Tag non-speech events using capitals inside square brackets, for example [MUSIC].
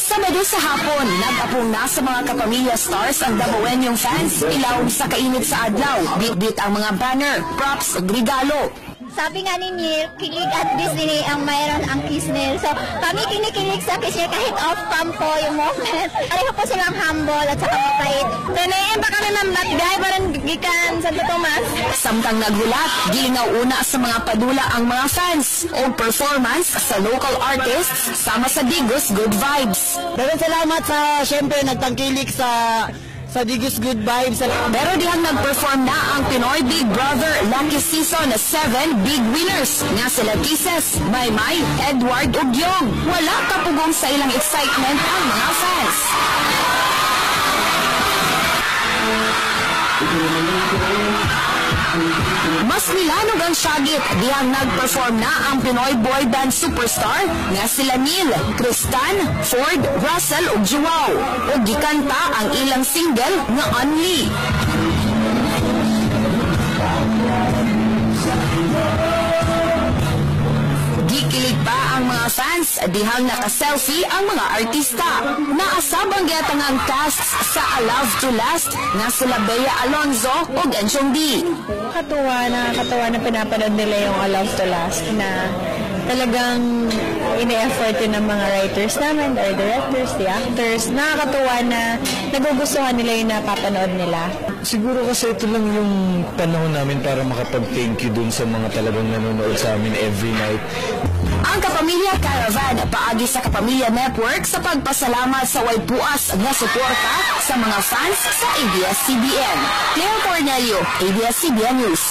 Sabado sa hapon, nag-apong na sa mga kapamilya stars ang Dabawenyong fans. Ilaw sa kainit sa adlaw, bit-bit ang mga banner, props, regalo. Sabi nga ni Neil, kilig at Disney ang mayroon ang Kiss Neil. So, kami kinikilig sa Kiss Neil kahit off-cam po yung movement. [LAUGHS] Pareho po silang humble at saka mapait. Tanayin pa kami ng that guy, parang gikan Santo Tomas. Samtang naghulat, gilingaw una sa mga padula ang mga fans o performance sa local artists sama sa Digos Good Vibes. Pero salamat sa, syempre, nagtangkilik sa sa Digos Good Vibes. Pero dihang nag-perform na ang Pinoy Big Brother Lucky Season 7 Big Winners nga sila Kisses, Maymay, Edward ug. Wala kapugong sa ilang excitement ang mga fans. Mas nilanog ang syagit dihang nag-perform na ang Pinoy boy band superstar nga sila Neil, Tristan, Ford, Russell ug Joao. Ug gikanta ang ilang single nga Only. Gikilig pa ang mga fans dihang naka-selfie ang mga artista. Naasabang gyatang ang cast sa A Love to Last nga sila Bea Alonzo ug Enchong D. Nakakatuwa, nakakatuwa na pinapanood nila yung A Love to Last na talagang ine-effort yun ng mga writers namin, or directors, the actors. Nakakatuwa na nagugustuhan nila yung napapanood nila. Siguro kasi ito lang yung panahon namin para makapag-thank you dun sa mga talagang nanonood sa amin every night. Ang Kapamilya Caravan paagi sa Kapamilya Network sa pagpasalamat sa way puas nga suporta sa mga fans sa ABS-CBN. Cleo Cornelio, ABS-CBN News.